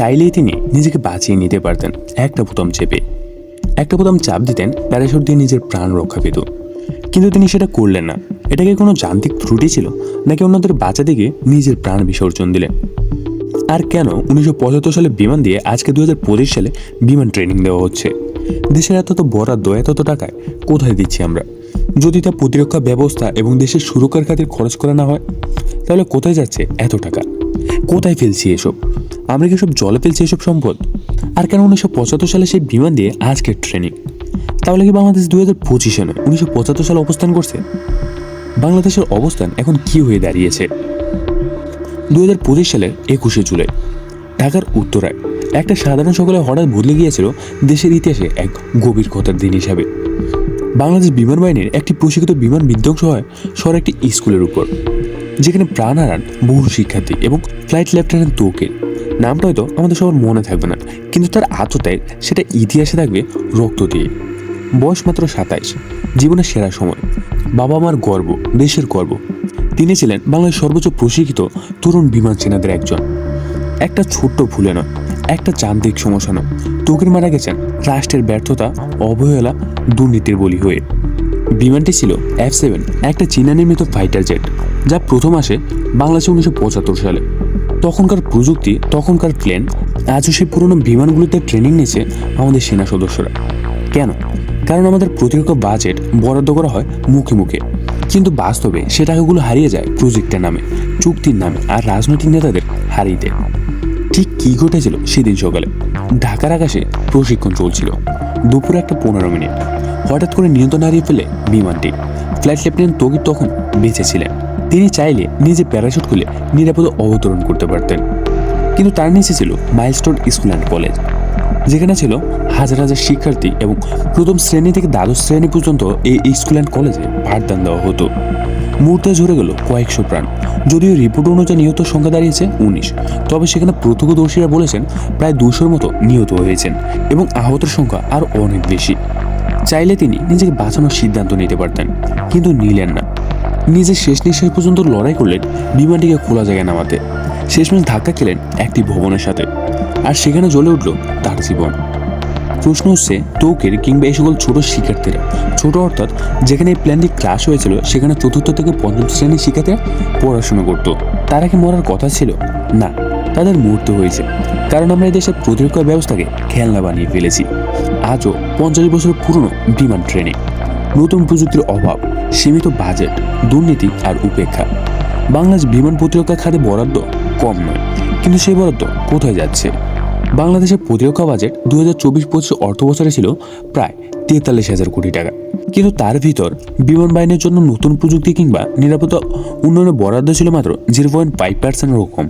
চাইলেই তিনি নিজেকে বাঁচিয়ে নিতে পারতেন। একটা বোতাম চেপে। একটা বোতাম চাপ দিতেন প্যারাশুট দিয়ে নিজের প্রাণ রক্ষা পেত। কিন্তু তিনি সেটা করলেন না। এটাকে কোনো যান্ত্রিক ত্রুটি ছিল, নাকি অন্যদের বাঁচাতে গিয়ে নিজের প্রাণ বিসর্জন দিলেন? আর কেন উনিশশো পঁচাত্তর সালে বিমান দিয়ে আজকে দুহাজার পঁচিশ সালে বিমান ট্রেনিং দেওয়া হচ্ছে? দেশের এত তো বরাদ্দ, এত তো টাকায় কোথায় দিচ্ছি আমরা? যদি তা প্রতিরক্ষা ব্যবস্থা এবং দেশের সুরক্ষার খাতির খরচ করা না হয়, তাহলে কোথায় যাচ্ছে এত টাকা? কোথায় ফেলছি এসব? আমরা কি সব জলে ফেলছি এসব সম্পদ? আর কেন উনিশশো পঁচাত্তর সালে সেই বিমান দিয়ে আজকের ট্রেনিং তাহলে কি বাংলাদেশ দু হাজার পঁচিশে নয়, উনিশশো পঁচাত্তর সালে অবস্থান করছে? বাংলাদেশের অবস্থান এখন কি হয়ে দাঁড়িয়েছে? দু হাজার পঁচিশ সালের একুশে জুলাই, ঢাকার উত্তরায়। একটা সাধারণ সকালে হঠাৎ বদলে গিয়েছিল দেশের ইতিহাসে এক গভীর কথার দিন হিসাবে। বাংলাদেশ বিমান বাহিনীর একটি প্রশিক্ষিত বিমান বিধ্বংস হয় শহর একটি স্কুলের উপর। যেখানে প্রাণ হারান বহু শিক্ষার্থী এবং ফ্লাইট লেফটেন্যান্ট তৌকির নামটা হয়তো আমাদের সবার মনে থাকবে না, কিন্তু তার আত্মত্যাগ সেটা ইতিহাসে থাকবে রক্ত দিয়ে। বয়স মাত্র সাতাইশ, জীবনের সেরা সময়। বাবা মার গর্ব, দেশের গর্ব। তিনি ছিলেন বাংলার সর্বোচ্চ প্রশিক্ষিত তরুণ বিমান সেনাদের একজন। একটা ছোট্ট ভুলে নয়, একটা যান্ত্রিক সমস্যা নয়। তৌকির মারা গেছেন রাষ্ট্রের ব্যর্থতা, অবহেলা, দুর্নীতির বলি হয়ে। বিমানটি ছিল এফ সেভেন একটা চীনা নির্মিত ফাইটার জেট যা প্রথম আসে বাংলাদেশে উনিশশো পঁচাত্তর সালে। তখনকার প্রযুক্তি, তখনকার প্লেন আজও সেই পুরনো বিমানগুলিতে ট্রেনিং নিয়েছে আমাদের সেনা সদস্যরা। কেন? কারণ আমাদের প্রতিরক্ষা বাজেট বরাদ্দ করা হয় মুখে মুখে। কিন্তু বাস্তবে সে টাকাগুলো হারিয়ে যায় প্রজেক্টের নামে, চুক্তির নামে আর রাজনৈতিক নেতাদের হারিয়ে দেয়। ঠিক কী ঘটেছিল সেদিন সকালে? ঢাকার আকাশে প্রশিক্ষণ চলছিল। দুপুরে একটা পনেরো মিনিট। হঠাৎ করে নিয়ন্ত্রণ হারিয়ে ফেলে বিমানটি। ফ্লাইট লেফটেন্যান্ট তগির তখন বেঁচে ছিলেন। তিনি চাইলে নিজে প্যারাশুট খুলে নিরাপদে অবতরণ করতে পারতেন। কিন্তু তার নিচে ছিল মাইলস্টোন স্কুল অ্যান্ড কলেজ, যেখানে ছিল হাজার হাজার শিক্ষার্থী এবং প্রথম শ্রেণি থেকে দ্বাদশ শ্রেণি পর্যন্ত এই স্কুল অ্যান্ড কলেজে পাঠদান দেওয়া হতো। মুহূর্তে ঝরে গেল কয়েকশো প্রাণ। যদিও রিপোর্ট অনুযায়ী নিহত সংখ্যা দাঁড়িয়েছে উনিশ, তবে সেখানে প্রত্যক্ষদর্শীরা বলেছেন প্রায় দুশোর মতো নিহত হয়েছেন এবং আহতের সংখ্যা আরও অনেক বেশি। চাইলে তিনি নিজেকে বাঁচানোর সিদ্ধান্ত নিতে পারতেন, কিন্তু নিলেন না। নিজের শেষ নিঃশ্বাস পর্যন্ত লড়াই করলেন বিমানটিকে খোলা জায়গায় নামাতে। শেষমেশ ধাক্কা খেলেন একটি ভবনের সাথে, আর সেখানে জ্বলে উঠল তার জীবন। প্রশ্ন হচ্ছে তৌকের কিংবা এই সকল ছোট শিক্ষার্থীরা, ছোট অর্থাৎ যেখানে এই প্ল্যানটি ক্লাস হয়েছিল, সেখানে চতুর্থ থেকে পঞ্চম শ্রেণির শিক্ষার্থীরা পড়াশোনা করত। তারা কি মরার কথা ছিল? না, তাদের মৃত্যু হয়েছে, কারণ আমরা এই দেশের প্রতিরক্ষা ব্যবস্থাকে খেলনা বানিয়ে ফেলেছি। আজও পঞ্চাশ বছর পুরনো বিমান ট্রেনে। নতুন প্রযুক্তির অভাব, সীমিত বাজেট, দুর্নীতি আর উপেক্ষা। বাংলাদেশ বিমান প্রতিরক্ষা খাতে বরাদ্দ কম নয়, কিন্তু সেই বরাদ্দ কোথায় যাচ্ছে? বাংলাদেশের প্রতিরক্ষা বাজেট দু হাজার চব্বিশ পঁচিশ অর্থ বছরে ছিল প্রায় তেতাল্লিশ হাজার কোটি টাকা। কিন্তু তার ভিতর বিমান বাহিনীর জন্য নতুন প্রযুক্তি কিংবা নিরাপত্তা উন্নয়নের বরাদ্দ ছিল মাত্র জিরো পয়েন্ট ফাইভ পার্সেন্টের কম।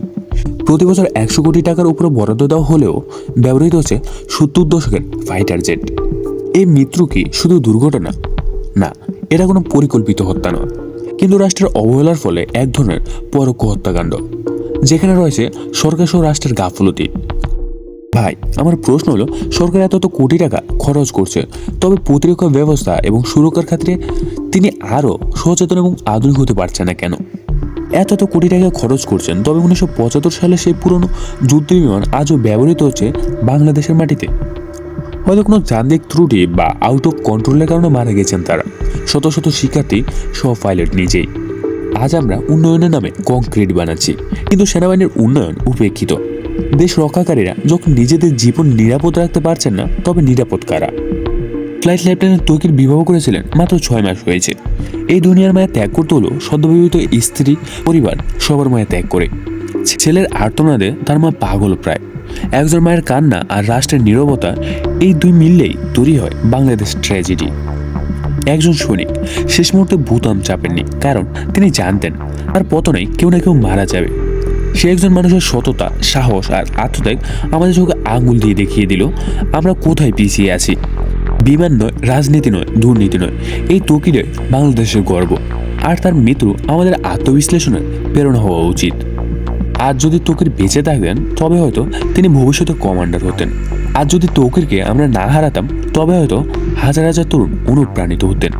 প্রতি বছর একশো কোটি টাকার উপরে বরাদ্দ দেওয়া হলেও ব্যবহৃত হচ্ছে সত্তর দশকের ফাইটার জেট এই মৃত্যু কি শুধু দুর্ঘটনা? না, এটা কোনো পরিকল্পিত হত্যা নয়। কিন্তু রাষ্ট্রের অবহেলার ফলে এক ধরনের পরোক্ষ হত্যাকাণ্ড, যেখানে রয়েছে সরকার সহ রাষ্ট্রের গাফলতি। ভাই, আমার প্রশ্ন হলো, সরকার এত কোটি টাকা খরচ করছে, তবে প্রতিরক্ষা ব্যবস্থা এবং সুরক্ষার ক্ষেত্রে তিনি আরও সচেতন এবং আধুনিক হতে পারছে না কেন? এত এত কোটি টাকা খরচ করছেন, তবে উনিশশো পঁচাত্তর সালে সেই পুরনো যুদ্ধ বিমান আজও ব্যবহৃত হচ্ছে বাংলাদেশের মাটিতে। হয়তো কোনো যান্ত্রিক ত্রুটি বা আউট অফ কন্ট্রোলের কারণে মারা গেছেন তারা। শত শত শিক্ষার্থী সহ পাইলট নিজেই। আজ আমরা উন্নয়নের নামে কংক্রিট বানাচ্ছি, কিন্তু সেনাবাহিনীর উন্নয়ন উপেক্ষিত। দেশ রক্ষাকারীরা যখন নিজেদের জীবন নিরাপদ রাখতে পারছেন না, তবে নিরাপদ কারা? ফ্লাইট লেফটেন্যান্ট তৈকির বিবাহ করেছিলেন মাত্র ছয় মাস হয়েছে। এই দুনিয়ার মায়া ত্যাগ করতে হলো সদ্যবিবাহিত স্ত্রী, পরিবার সবার মায়া ত্যাগ করে। ছেলের আর্তনাদে তার মা পাগল প্রায়। একজন মায়ের কান্না আর রাষ্ট্রের নীরবতা এই দুই মিললেই তৈরি হয় বাংলাদেশ ট্র্যাজেডি। একজন সৈনিক শেষ মুহূর্তে ভূতাম চাপেননি, কারণ তিনি জানতেন তার পতনে কেউ না কেউ মারা যাবে। সে একজন মানুষের সততা, সাহস আর আত্মত্যাগ আমাদের চোখে আঙুল দিয়ে দেখিয়ে দিল, আমরা কোথায় পিছিয়ে আছি? বিমান নয়, রাজনীতি নয়, দুর্নীতি নয়। এই তকিরে বাংলাদেশের গর্ব। আর তার মৃত্যু আমাদের আত্মবিশ্লেষণের প্রেরণা হওয়া উচিত। আজ যদি তকির বেঁচে থাকতেন, তবে হয়তো তিনি ভবিষ্যতে কমান্ডার হতেন। আজ যদি তকিরকে আমরা না হারাতাম, তবে হয়তো হাজার হাজার তরুণ অনুপ্রাণিত হতেন।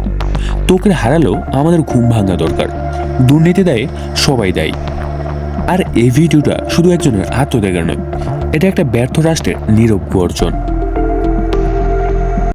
তকির হারালেও আমাদের ঘুম ভাঙা দরকার। দুর্নীতি দায়ে সবাই দায়ী। আর এই ভিডিওটা শুধু একজনের আত্মত্যাগের নয়, এটা একটা ব্যর্থ রাষ্ট্রের নীরব অর্জন